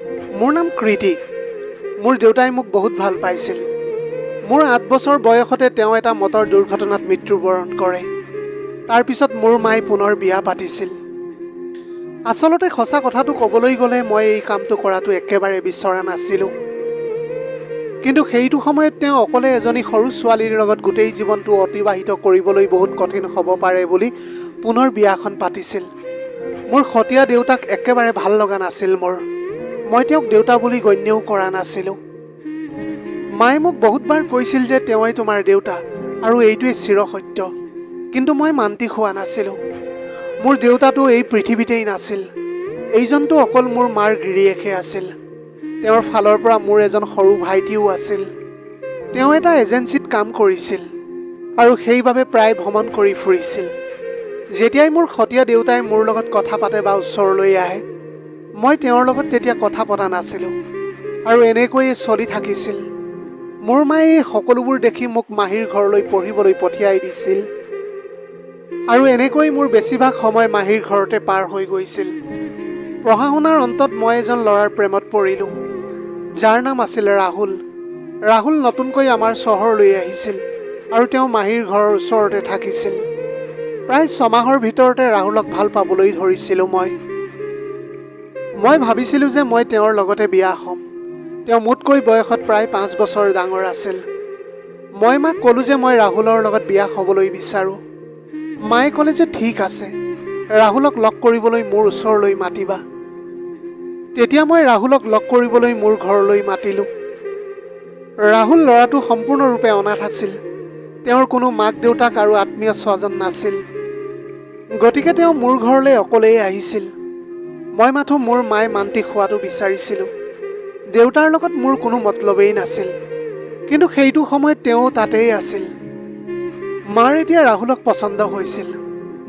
মোৰ নাম কৃতি। মোৰ দেউতাই মোক বহুত ভাল পাইছিল। মোৰ আঠ বছৰ বয়সতে তেওঁ এটা মটৰ দুৰ্ঘটনাত মৃত্যুবৰণ কৰে। তাৰপিছত মোৰ মায়ে পুনৰ বিয়া পাতিছিল। আচলতে সঁচা কথাটো ক'বলৈ গ'লে মই এই কামটো কৰাটো একেবাৰে বিচৰা নাছিলোঁ। কিন্তু সেইটো সময়ত তেওঁ অকলে এজনী সৰু ছোৱালীৰ লগত গোটেই জীৱনটো অতিবাহিত কৰিবলৈ বহুত কঠিন হ'ব পাৰে বুলি পুনৰ বিয়াখন পাতিছিল। মোৰ সতীয়া দেউতাক একেবাৰে ভাল লগা নাছিল মোৰ। মই তেওঁক দেউতা বুলি গণ্যও কৰা নাছিলোঁ। মায়ে মোক বহুতবাৰ কৈছিল যে তেওঁৱেই তোমাৰ দেউতা আৰু এইটোৱে চিৰসত্য। কিন্তু মই মান্তি হোৱা নাছিলোঁ। মোৰ দেউতাটো এই পৃথিৱীতেই নাছিল। এইজনটো অকল মোৰ মাৰ গিৰিয়েকহে আছিল। তেওঁৰ ফালৰ পৰা মোৰ এজন সৰু ভাইটিও আছিল। তেওঁ এটা এজেঞ্চিত কাম কৰিছিল আৰু সেইবাবে প্ৰায় ভ্ৰমণ কৰি ফুৰিছিল। যেতিয়াই মোৰ সতীয়া দেউতাই মোৰ লগত কথা পাতে বা ওচৰলৈ আহে মই তেওঁৰ লগত তেতিয়া কথা পতা নাছিলোঁ আৰু এনেকৈয়ে চলি থাকিছিল। মোৰ মায়ে সকলোবোৰ দেখি মোক মাহীৰ ঘৰলৈ পঢ়িবলৈ পঠিয়াই দিছিল আৰু এনেকৈ মোৰ বেছিভাগ সময় মাহীৰ ঘৰতে পাৰ হৈ গৈছিল। পঢ়া শুনাৰ অন্তত মই এজন ল'ৰাৰ প্ৰেমত পৰিলোঁ। যাৰ নাম আছিল ৰাহুল। ৰাহুল নতুনকৈ আমাৰ চহৰলৈ আহিছিল আৰু তেওঁ মাহীৰ ঘৰৰ ওচৰতে থাকিছিল। প্ৰায় ছমাহৰ ভিতৰতে ৰাহুলক ভাল পাবলৈ ধৰিছিলোঁ মই। মই ভাবিছিলোঁ যে মই তেওঁৰ লগতে বিয়া হ'ম। তেওঁ মোতকৈ বয়সত প্ৰায় পাঁচ বছৰ ডাঙৰ আছিল। মই মাক ক'লোঁ যে মই ৰাহুলৰ লগত বিয়া হ'বলৈ বিচাৰোঁ। মায়ে ক'লে যে ঠিক আছে ৰাহুলক লগ কৰিবলৈ মোৰ ওচৰলৈ মাতিবা। তেতিয়া মই ৰাহুলক লগ কৰিবলৈ মোৰ ঘৰলৈ মাতিলোঁ। ৰাহুল ল'ৰাটো সম্পূৰ্ণৰূপে অনাথ আছিল। তেওঁৰ কোনো মাক দেউতাক আৰু আত্মীয় স্বজন নাছিল। গতিকে তেওঁ মোৰ ঘৰলৈ অকলেই আহিছিল। মই মাথো মোৰ মায়ে মান্তি খোৱাটো বিচাৰিছিলোঁ। দেউতাৰ লগত মোৰ কোনো মতলবেই নাছিল। কিন্তু সেইটো সময়ত তেওঁ তাতেই আছিল। মাৰ এতিয়া ৰাহুলক পচন্দ হৈছিল।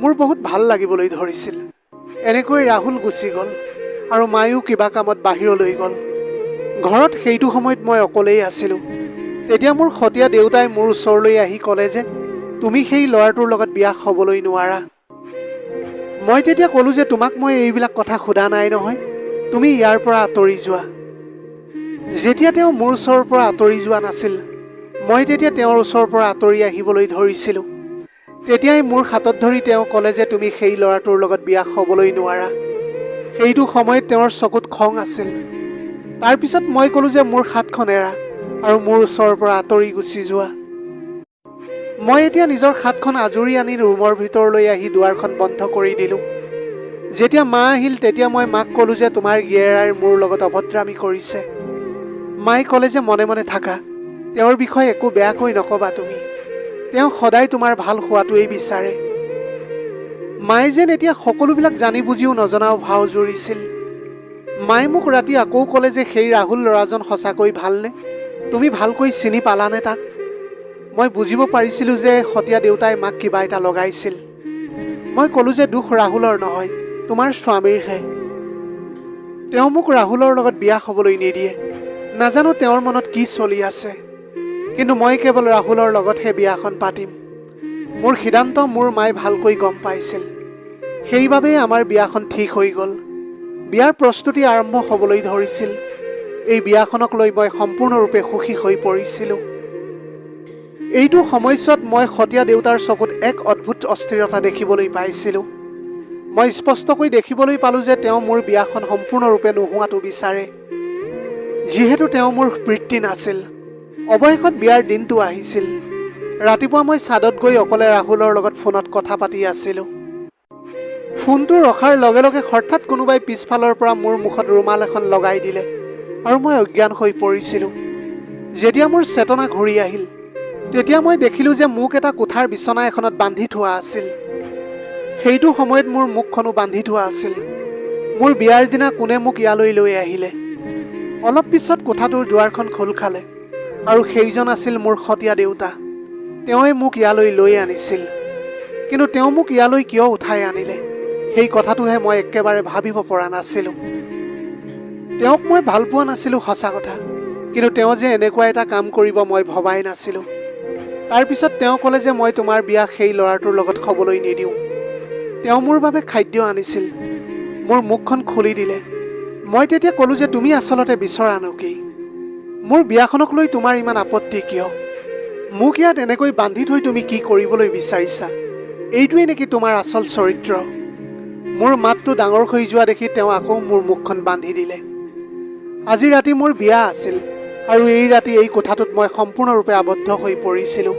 মোৰ বহুত ভাল লাগিবলৈ ধৰিছিল। এনেকৈ ৰাহুল গুচি গ'ল আৰু মায়েও কিবা কামত বাহিৰলৈ গ'ল। ঘৰত সেইটো সময়ত মই অকলেই আছিলোঁ। তেতিয়া মোৰ সতীয়া দেউতাই মোৰ ওচৰলৈ আহি ক'লে যে তুমি সেই ল'ৰাটোৰ লগত বিয়া হ'বলৈ নোৱাৰা। মই তেতিয়া ক'লোঁ যে তোমাক মই এইবিলাক কথা সোধা নাই নহয়। তুমি ইয়াৰ পৰা আঁতৰি যোৱা। যেতিয়া তেওঁ মোৰ ওচৰৰ পৰা আঁতৰি যোৱা নাছিল মই তেতিয়া তেওঁৰ ওচৰৰ পৰা আঁতৰি আহিবলৈ ধৰিছিলোঁ। তেতিয়াই মোৰ হাতত ধৰি তেওঁ ক'লে যে তুমি সেই ল'ৰাটোৰ লগত বিয়া হ'বলৈ নোৱাৰা। সেইটো সময়ত তেওঁৰ চকুত খং আছিল। তাৰপিছত মই ক'লোঁ যে মোৰ হাতখন এৰা আৰু মোৰ ওচৰৰ পৰা আঁতৰি গুচি যোৱা। মই এতিয়া নিজৰ হাতখন আজৰি আনি ৰুমৰ ভিতৰলৈ আহি দুৱাৰখন বন্ধ কৰি দিলোঁ। যেতিয়া মা আহিল তেতিয়া মই মাক ক'লোঁ যে তোমাৰ গিয়েৰাই মোৰ লগত অভদ্ৰামী কৰিছে। মায়ে ক'লে যে মনে মনে থাকা। তেওঁৰ বিষয়ে একো বেয়াকৈ নক'বা তুমি। তেওঁ সদায় তোমাৰ ভাল হোৱাটোৱেই বিচাৰে। মায়ে যেন এতিয়া সকলোবিলাক জানি বুজিও নজনাও ভাও জুৰিছিল। মায়ে মোক ৰাতি আকৌ ক'লে যে সেই ৰাহুল ল'ৰাজন সঁচাকৈ ভালনে? তুমি ভালকৈ চিনি পালানে তাক? মই বুজিব পাৰিছিলোঁ যে সতীয়া দেউতাই মাক কিবা এটা লগাইছিল। মই ক'লোঁ যে দুখ ৰাহুলৰ নহয় তোমাৰ স্বামীৰহে। তেওঁ মোক ৰাহুলৰ লগত বিয়া হ'বলৈ নিদিয়ে। নাজানো তেওঁৰ মনত কি চলি আছে। কিন্তু মই কেৱল ৰাহুলৰ লগতহে বিয়াখন পাতিম। মোৰ সিদ্ধান্ত মোৰ মায়ে ভালকৈ গম পাইছিল। সেইবাবেই আমাৰ বিয়াখন ঠিক হৈ গ'ল। বিয়াৰ প্ৰস্তুতি আৰম্ভ হ'বলৈ ধৰিছিল। এই বিয়াখনক লৈ মই সম্পূৰ্ণৰূপে সুখী হৈ পৰিছিলোঁ। এইটো সময়ছোৱাত মই সতীয়া দেউতাৰ চকুত এক অদ্ভুত অস্থিৰতা দেখিবলৈ পাইছিলোঁ। মই স্পষ্টকৈ দেখিবলৈ পালোঁ যে তেওঁ মোৰ বিয়াখন সম্পূৰ্ণৰূপে নোহোৱাটো বিচাৰে। যিহেতু তেওঁ মোৰ পিতৃ নাছিল। অৱশেষত বিয়াৰ দিনটো আহিছিল। ৰাতিপুৱা মই ছাদত গৈ অকলে ৰাহুলৰ লগত ফোনত কথা পাতি আছিলোঁ। ফোনটো ৰখাৰ লগে লগে হঠাৎ কোনোবাই পিছফালৰ পৰা মোৰ মুখত ৰুমাল এখন লগাই দিলে আৰু মই অজ্ঞান হৈ পৰিছিলোঁ। যেতিয়া মোৰ চেতনা ঘূৰি আহিল তেতিয়া মই দেখিলোঁ যে মোক এটা কোঠাৰ বিচনা এখনত বান্ধি থোৱা আছিল। সেইটো সময়ত মোৰ মুখখনো বান্ধি থোৱা আছিল। মোৰ বিয়াৰ দিনা কোনে মোক ইয়ালৈ লৈ আহিলে? অলপ পিছত কোঠাটোৰ দুৱাৰখন খোল খালে আৰু সেইজন আছিল মোৰ সতীয়া দেউতা। তেওঁৱে মোক ইয়ালৈ লৈ আনিছিল। কিন্তু তেওঁ মোক ইয়ালৈ কিয় উঠাই আনিলে? সেই কথাটোহে মই একেবাৰে ভাবিব পৰা নাছিলোঁ। তেওঁক মই ভাল পোৱা নাছিলোঁ সঁচা কথা। কিন্তু তেওঁ যে এনেকুৱা এটা কাম কৰিব মই ভবাই নাছিলোঁ। তাৰপিছত তেওঁ ক'লে যে মই তোমাৰ বিয়া সেই ল'ৰাটোৰ লগত হ'বলৈ নিদিওঁ। তেওঁ মোৰ বাবে খাদ্য আনিছিল। মোৰ মুখখন খুলি দিলে। মই তেতিয়া ক'লোঁ যে তুমি আচলতে বিচৰানো কি মোৰ বিয়াখনক লৈ তোমাৰ ইমান আপত্তি কিয়? মোক ইয়াত এনেকৈ বান্ধি থৈ তুমি কি কৰিবলৈ বিচাৰিছা? এইটোৱেই নেকি তোমাৰ আচল চৰিত্ৰ? মোৰ মাতটো ডাঙৰ হৈ যোৱা দেখি তেওঁ আকৌ মোৰ মুখখন বান্ধি দিলে। আজি ৰাতি মোৰ বিয়া আছিল। আৰু এই ৰাতি এই কোঠাটোত মই সম্পূৰ্ণৰূপে আবদ্ধ হৈ পৰিছিলোঁ।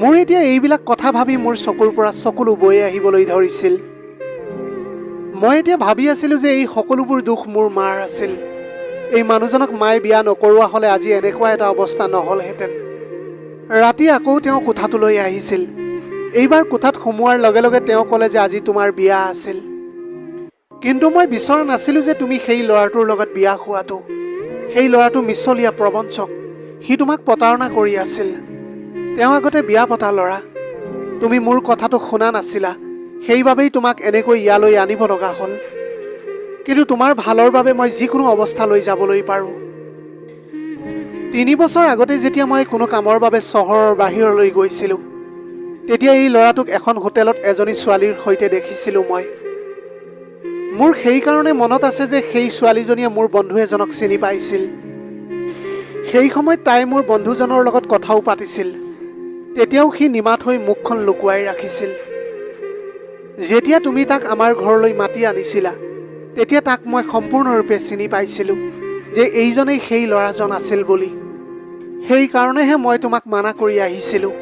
মোৰ এতিয়া এইবিলাক কথা ভাবি মোৰ চকুৰ পৰা চকুলো বৈ আহিবলৈ ধৰিছিল। মই এতিয়া ভাবি আছিলোঁ যে এই সকলোবোৰ দুখ মোৰ মাৰ আছিল। এই মানুহজনক মায়ে বিয়া নকৰোৱা হ'লে আজি এনেকুৱা এটা অৱস্থা নহ'লহেঁতেন। ৰাতি আকৌ তেওঁ কোঠাটোলৈ আহিছিল। এইবাৰ কোঠাত সোমোৱাৰ লগে লগে তেওঁ ক'লে যে আজি তোমাৰ বিয়া আছিল। কিন্তু মই বিচৰা নাছিলোঁ যে তুমি সেই ল'ৰাটোৰ লগত বিয়া হোৱাটো। সেই ল'ৰাটো মিছলীয়া প্ৰবঞ্চক। সি তোমাক প্ৰতাৰণা কৰি আছিল। তেওঁ আগতে বিয়া পতা ল'ৰা। তুমি মোৰ কথাটো শুনা নাছিলা। সেইবাবেই তোমাক এনেকৈ ইয়ালৈ আনিব লগা হ'ল। কিন্তু তোমাৰ ভালৰ বাবে মই যিকোনো অৱস্থালৈ যাবলৈ পাৰোঁ। তিনি বছৰ আগতে যেতিয়া মই কোনো কামৰ বাবে চহৰৰ বাহিৰলৈ গৈছিলোঁ তেতিয়া এই ল'ৰাটোক এখন হোটেলত এজনী ছোৱালীৰ সৈতে দেখিছিলোঁ মই। মোৰ সেইকাৰণে মনত আছে যে সেই ছোৱালীজনীয়ে মোৰ বন্ধু এজনক চিনি পাইছিল। সেই সময়ত তাই মোৰ বন্ধুজনৰ লগত কথাও পাতিছিল। তেতিয়াও সি নিমাত হৈ মুখখন লুকুৱাই ৰাখিছিল। যেতিয়া তুমি তাক আমাৰ ঘৰলৈ মাতি আনিছিলা তেতিয়া তাক মই সম্পূৰ্ণৰূপে চিনি পাইছিলোঁ যে এইজনেই সেই ল'ৰাজন আছিল বুলি। সেইকাৰণেহে মই তোমাক মানা কৰি আহিছিলোঁ।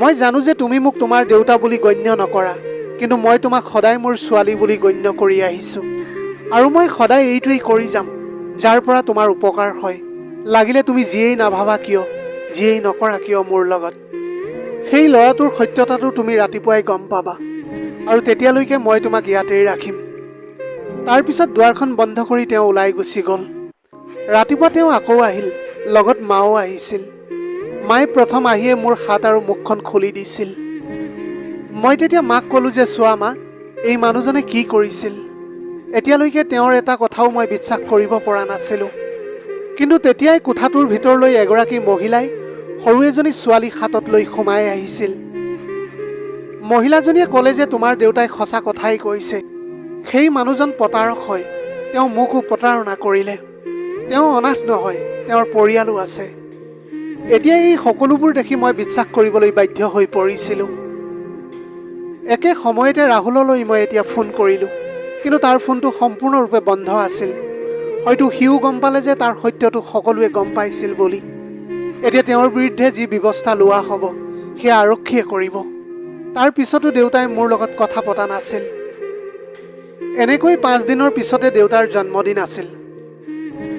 মই জানো যে তুমি মোক তোমাৰ দেউতা বুলি গণ্য নকৰা। কিন্তু মই তোমাক সদায় মোৰ ছোৱালী বুলি গণ্য কৰি আহিছোঁ। আৰু মই সদায় এইটোৱেই কৰি যাম যাৰ পৰা তোমাৰ উপকাৰ হয়। লাগিলে তুমি যিয়েই নাভাবা কিয় যিয়েই নকৰা কিয় মোৰ লগত। সেই ল'ৰাটোৰ সত্যতাটো তুমি ৰাতিপুৱাই গম পাবা। আৰু তেতিয়ালৈকে মই তোমাক ইয়াতেই ৰাখিম। তাৰপিছত দুৱাৰখন বন্ধ কৰি তেওঁ ওলাই গুচি গ'ল। ৰাতিপুৱা তেওঁ আকৌ আহিল লগত মাও আহিছিল। মায়ে প্ৰথম আহিয়ে মোৰ হাত আৰু মুখখন খুলি দিছিল। মই তেতিয়া মাক ক'লোঁ যে চোৱা মা এই মানুহজনে কি কৰিছিল? এতিয়ালৈকে তেওঁৰ এটা কথাও মই বিশ্বাস কৰিব পৰা নাছিলোঁ। কিন্তু তেতিয়াই কোঠাটোৰ ভিতৰলৈ এগৰাকী মহিলাই সৰু এজনী ছোৱালী হাতত লৈ সোমাই আহিছিল। মহিলাজনীয়ে ক'লে যে তোমাৰ দেউতাই সঁচা কথাই কৈছে। সেই মানুহজন প্ৰতাৰক হয়। তেওঁ মোকো প্ৰতাৰণা কৰিলে। তেওঁ অনাথ নহয় তেওঁৰ পৰিয়ালো আছে। এতিয়া এই সকলোবোৰ দেখি মই বিশ্বাস কৰিবলৈ বাধ্য হৈ পৰিছিলোঁ। একে সময়তে ৰাহুললৈ মই এতিয়া ফোন কৰিলোঁ। কিন্তু তাৰ ফোনটো সম্পূৰ্ণৰূপে বন্ধ আছিল। হয়তো সিও গম পালে যে তাৰ সত্যটো সকলোৱে গম পাইছিল বুলি। এতিয়া তেওঁৰ বিৰুদ্ধে যি ব্যৱস্থা লোৱা হ'ব সেয়া আৰক্ষীয়ে কৰিব। তাৰ পিছতো দেউতাই মোৰ লগত কথা পতা নাছিল। এনেকৈ পাঁচদিনৰ পিছতে দেউতাৰ জন্মদিন আছিল।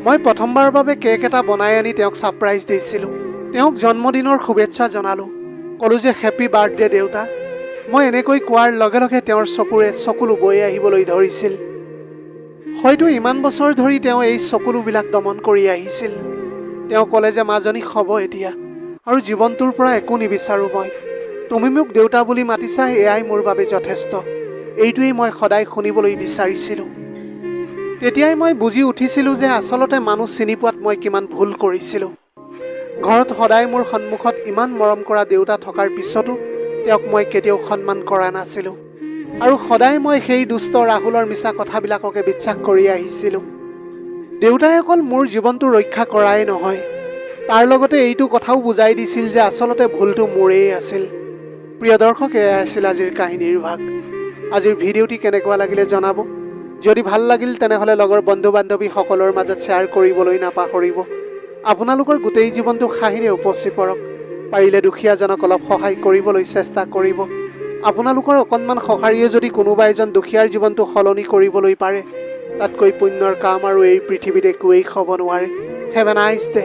মই প্ৰথমবাৰৰ বাবে কেক এটা বনাই আনি তেওঁক ছাৰপ্ৰাইজ দিছিলোঁ। তেওঁক জন্মদিনৰ শুভেচ্ছা জনালোঁ। ক'লোঁ যে হেপী বাৰ্থডে দেউতা। মই এনেকৈ কোৱাৰ লগে লগে তেওঁৰ চকুৰে চকুলো বৈ আহিবলৈ ধৰিছিল। হয়তো ইমান বছৰ ধৰি তেওঁ এই চকুলোবিলাক দমন কৰি আহিছিল। তেওঁ ক'লে যে মাজনী হ'ব এতিয়া আৰু জীৱনটোৰ পৰা একো নিবিচাৰোঁ মই। তুমি মোক দেউতা বুলি মাতিছা এয়াই মোৰ বাবে যথেষ্ট। এইটোৱেই মই সদায় শুনিবলৈ বিচাৰিছিলোঁ। তেতিয়াই মই বুজি উঠিছিলোঁ যে আচলতে মানুহ চিনি পোৱাত মই কিমান ভুল কৰিছিলোঁ। ঘৰত সদায় মোৰ সন্মুখত ইমান মৰম কৰা দেউতা থকাৰ পিছতো তেওঁক মই কেতিয়াও সন্মান কৰা নাছিলোঁ। আৰু সদায় মই সেই দুষ্ট ৰাহুলৰ মিছা কথাবিলাককে বিশ্বাস কৰি আহিছিলোঁ। দেউতাই অকল মোৰ জীৱনটো ৰক্ষা কৰাই নহয় তাৰ লগতে এইটো কথাও বুজাই দিছিল যে আচলতে ভুলটো মোৰেই আছিল। প্ৰিয় দৰ্শক এয়াই আছিল আজিৰ কাহিনীৰ ভাগ। আজিৰ ভিডিঅ'টি কেনেকুৱা লাগিলে জনাব? যদি ভাল লাগিল তেনেহ'লে লগৰ বন্ধু বান্ধৱীসকলৰ মাজত শ্বেয়াৰ কৰিবলৈ নাপাহৰিব। আপোনালোকৰ গোটেই জীৱনটো হাঁহিৰে উপচি পৰক। পাৰিলে দুখীয়াজনক অলপ সহায় কৰিবলৈ চেষ্টা কৰিব। আপোনালোকৰ অকণমান সঁহাৰিয়ে যদি কোনোবা এজন দুখীয়াৰ জীৱনটো সলনি কৰিবলৈ পাৰে তাতকৈ পুণ্যৰ কাম আৰু এই পৃথিৱীত একোৱেই হ'ব নোৱাৰে। Have a nice day